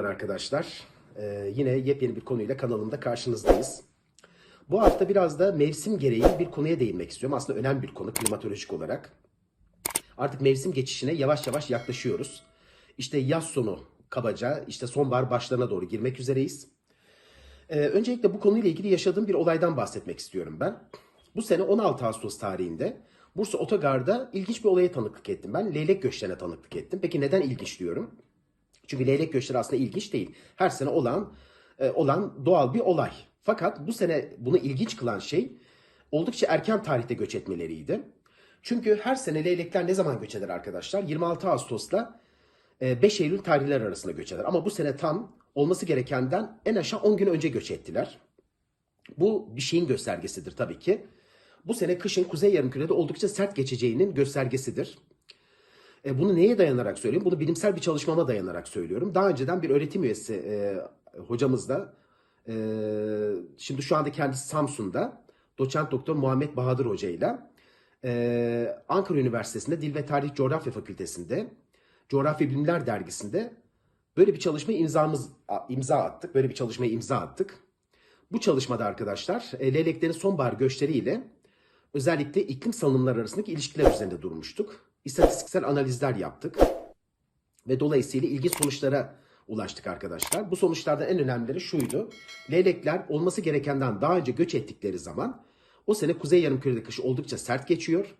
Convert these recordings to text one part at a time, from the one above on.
Merhabalar arkadaşlar. Ee, yine yepyeni bir konuyla kanalımda karşınızdayız. Bu hafta biraz da mevsim gereği bir konuya değinmek istiyorum. Aslında önemli bir konu klimatolojik olarak. Artık mevsim geçişine yavaş yavaş yaklaşıyoruz. İşte yaz sonu kabaca, işte sonbahar başlarına doğru girmek üzereyiz. Ee, öncelikle bu konuyla ilgili yaşadığım bir olaydan bahsetmek istiyorum ben. Bu sene 16 Ağustos tarihinde Bursa Otogar'da ilginç bir olaya tanıklık ettim ben. Leylek göçlerine tanıklık ettim. Peki neden ilginç diyorum? Çünkü leylek göçleri aslında ilginç değil. Her sene olan e, olan doğal bir olay. Fakat bu sene bunu ilginç kılan şey oldukça erken tarihte göç etmeleriydi. Çünkü her sene leylekler ne zaman göç eder arkadaşlar? 26 Ağustos'la e, 5 Eylül tarihler arasında göç eder. Ama bu sene tam olması gerekenden en aşağı 10 gün önce göç ettiler. Bu bir şeyin göstergesidir tabii ki. Bu sene kışın kuzey yarımkürede oldukça sert geçeceğinin göstergesidir. E, bunu neye dayanarak söylüyorum? Bunu bilimsel bir çalışmama dayanarak söylüyorum. Daha önceden bir öğretim üyesi e, hocamız da e, şimdi şu anda kendisi Samsun'da doçent doktor Muhammed Bahadır Hoca ile e, Ankara Üniversitesi'nde Dil ve Tarih Coğrafya Fakültesi'nde Coğrafya Bilimler Dergisi'nde böyle bir çalışma imzamız imza attık. Böyle bir çalışmaya imza attık. Bu çalışmada arkadaşlar e, leyleklerin sonbahar göçleriyle özellikle iklim salınımları arasındaki ilişkiler üzerinde durmuştuk. İstatistiksel analizler yaptık ve dolayısıyla ilginç sonuçlara ulaştık arkadaşlar. Bu sonuçlardan en önemlileri şuydu. Leylekler olması gerekenden daha önce göç ettikleri zaman o sene kuzey yarımkürede kış oldukça sert geçiyor.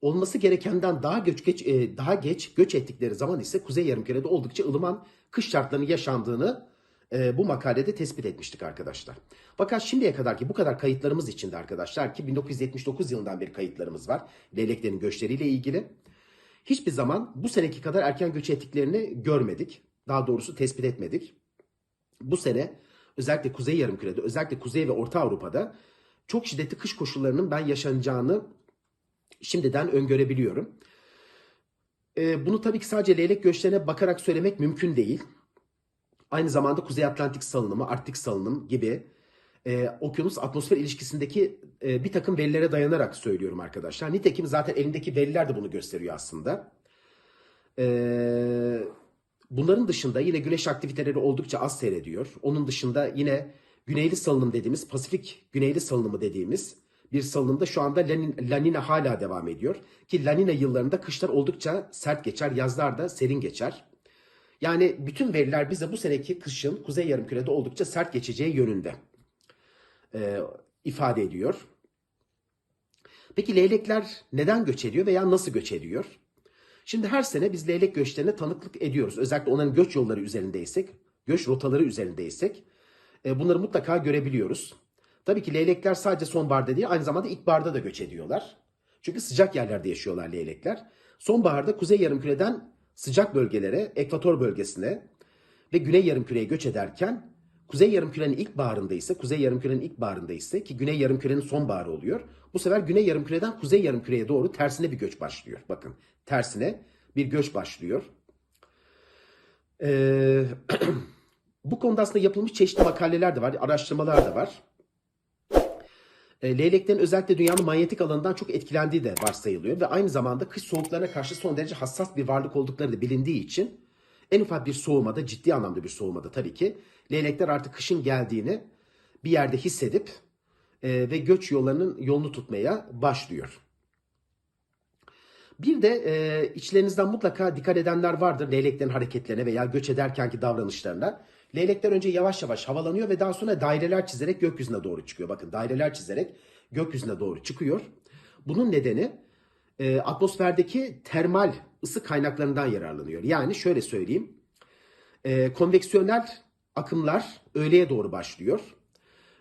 Olması gerekenden daha geç, geç daha geç göç ettikleri zaman ise kuzey yarımkürede oldukça ılıman kış şartlarının yaşandığını e, bu makalede tespit etmiştik arkadaşlar. Fakat şimdiye kadar ki bu kadar kayıtlarımız içinde arkadaşlar ki 1979 yılından beri kayıtlarımız var leyleklerin göçleriyle ilgili. Hiçbir zaman bu seneki kadar erken göç ettiklerini görmedik. Daha doğrusu tespit etmedik. Bu sene özellikle Kuzey Yarımküre'de, özellikle Kuzey ve Orta Avrupa'da çok şiddetli kış koşullarının ben yaşanacağını şimdiden öngörebiliyorum. Ee, bunu tabii ki sadece leylek göçlerine bakarak söylemek mümkün değil. Aynı zamanda Kuzey Atlantik salınımı, Arktik salınım gibi e, okyanus atmosfer ilişkisindeki e, bir takım verilere dayanarak söylüyorum arkadaşlar. Nitekim zaten elindeki veriler de bunu gösteriyor aslında. E, bunların dışında yine güneş aktiviteleri oldukça az seyrediyor. Onun dışında yine güneyli salınım dediğimiz, Pasifik güneyli salınımı dediğimiz bir salınımda şu anda La hala devam ediyor. Ki La yıllarında kışlar oldukça sert geçer, yazlar da serin geçer. Yani bütün veriler bize bu seneki kışın Kuzey Yarımküre'de oldukça sert geçeceği yönünde e, ifade ediyor. Peki leylekler neden göç ediyor veya nasıl göç ediyor? Şimdi her sene biz leylek göçlerine tanıklık ediyoruz. Özellikle onların göç yolları üzerindeysek, göç rotaları üzerindeysek e, bunları mutlaka görebiliyoruz. Tabii ki leylekler sadece sonbaharda değil aynı zamanda ilkbaharda da göç ediyorlar. Çünkü sıcak yerlerde yaşıyorlar leylekler. Sonbaharda kuzey yarımküreden sıcak bölgelere, ekvator bölgesine ve güney yarımküreye göç ederken kuzey yarımkürenin ilk baharında ise, kuzey yarımkürenin ilk baharında ise ki güney yarımkürenin sonbaharı oluyor. Bu sefer güney yarımküreden kuzey yarımküreye doğru tersine bir göç başlıyor. Bakın tersine bir göç başlıyor. Ee, bu konuda aslında yapılmış çeşitli makaleler de var, araştırmalar da var. E, Leyleklerin özellikle dünyanın manyetik alanından çok etkilendiği de varsayılıyor ve aynı zamanda kış soğuklarına karşı son derece hassas bir varlık oldukları da bilindiği için en ufak bir soğumada, ciddi anlamda bir soğumada tabii ki leylekler artık kışın geldiğini bir yerde hissedip e, ve göç yollarının yolunu tutmaya başlıyor. Bir de e, içlerinizden mutlaka dikkat edenler vardır leyleklerin hareketlerine veya göç ederkenki davranışlarına. Leylekler önce yavaş yavaş havalanıyor ve daha sonra daireler çizerek gökyüzüne doğru çıkıyor. Bakın daireler çizerek gökyüzüne doğru çıkıyor. Bunun nedeni e, atmosferdeki termal ısı kaynaklarından yararlanıyor. Yani şöyle söyleyeyim. E, konveksiyonel akımlar öğleye doğru başlıyor.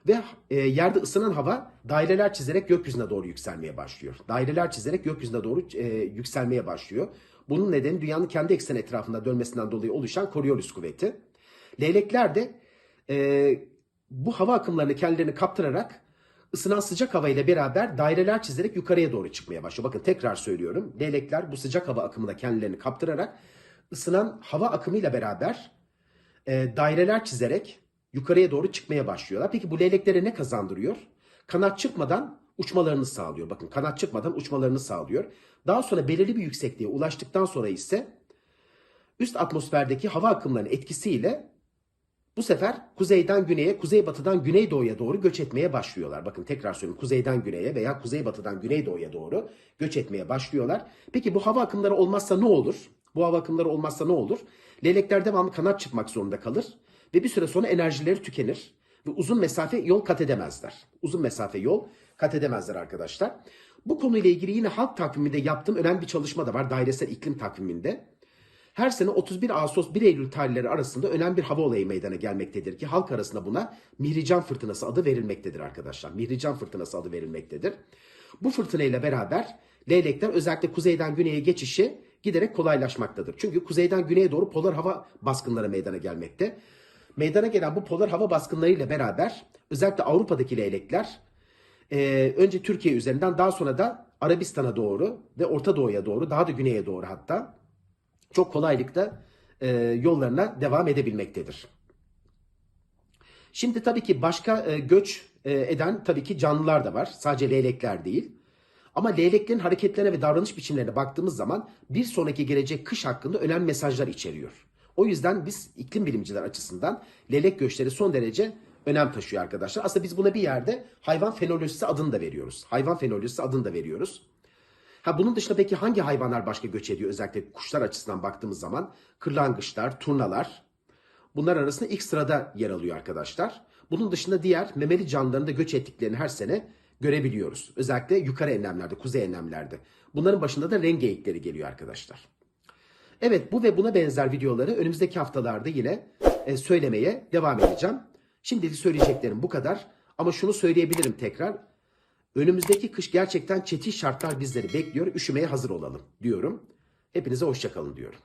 Ve e, yerde ısınan hava daireler çizerek gökyüzüne doğru yükselmeye başlıyor. Daireler çizerek gökyüzüne doğru e, yükselmeye başlıyor. Bunun nedeni dünyanın kendi ekseni etrafında dönmesinden dolayı oluşan Coriolis kuvveti. Leylekler de e, bu hava akımlarını kendilerini kaptırarak ısınan sıcak hava ile beraber daireler çizerek yukarıya doğru çıkmaya başlıyor. Bakın tekrar söylüyorum. Leylekler bu sıcak hava akımına kendilerini kaptırarak ısınan hava akımıyla beraber e, daireler çizerek yukarıya doğru çıkmaya başlıyorlar. Peki bu leyleklere ne kazandırıyor? Kanat çıkmadan uçmalarını sağlıyor. Bakın kanat çıkmadan uçmalarını sağlıyor. Daha sonra belirli bir yüksekliğe ulaştıktan sonra ise üst atmosferdeki hava akımlarının etkisiyle Bu sefer kuzeyden güneye, kuzeybatıdan güneydoğuya doğru göç etmeye başlıyorlar. Bakın tekrar söylüyorum. Kuzeyden güneye veya kuzeybatıdan güneydoğuya doğru göç etmeye başlıyorlar. Peki bu hava akımları olmazsa ne olur? Bu hava akımları olmazsa ne olur? Leylekler devamlı kanat çıkmak zorunda kalır ve bir süre sonra enerjileri tükenir ve uzun mesafe yol kat edemezler. Uzun mesafe yol kat edemezler arkadaşlar. Bu konuyla ilgili yine halk takviminde yaptığım önemli bir çalışma da var. Dairesel iklim takviminde. Her sene 31 Ağustos 1 Eylül tarihleri arasında önemli bir hava olayı meydana gelmektedir ki halk arasında buna Mihrican Fırtınası adı verilmektedir arkadaşlar. Mihrican Fırtınası adı verilmektedir. Bu fırtına ile beraber leylekler özellikle kuzeyden güneye geçişi giderek kolaylaşmaktadır. Çünkü kuzeyden güneye doğru polar hava baskınları meydana gelmekte. Meydana gelen bu polar hava baskınları ile beraber özellikle Avrupa'daki leylekler e, önce Türkiye üzerinden daha sonra da Arabistan'a doğru ve Orta Doğu'ya doğru daha da güneye doğru hatta çok kolaylıkla e, yollarına devam edebilmektedir. Şimdi tabii ki başka e, göç e, eden tabii ki canlılar da var. Sadece leylekler değil. Ama leyleklerin hareketlerine ve davranış biçimlerine baktığımız zaman bir sonraki gelecek kış hakkında önemli mesajlar içeriyor. O yüzden biz iklim bilimciler açısından leylek göçleri son derece önem taşıyor arkadaşlar. Aslında biz buna bir yerde hayvan fenolojisi adını da veriyoruz. Hayvan fenolojisi adını da veriyoruz. Ha bunun dışında peki hangi hayvanlar başka göç ediyor özellikle kuşlar açısından baktığımız zaman? Kırlangıçlar, turnalar. Bunlar arasında ilk sırada yer alıyor arkadaşlar. Bunun dışında diğer memeli canlıların da göç ettiklerini her sene görebiliyoruz. Özellikle yukarı enlemlerde, kuzey enlemlerde. Bunların başında da renk geyikleri geliyor arkadaşlar. Evet bu ve buna benzer videoları önümüzdeki haftalarda yine e, söylemeye devam edeceğim. Şimdilik söyleyeceklerim bu kadar. Ama şunu söyleyebilirim tekrar. Önümüzdeki kış gerçekten çetin şartlar bizleri bekliyor. Üşümeye hazır olalım diyorum. Hepinize hoşçakalın diyorum.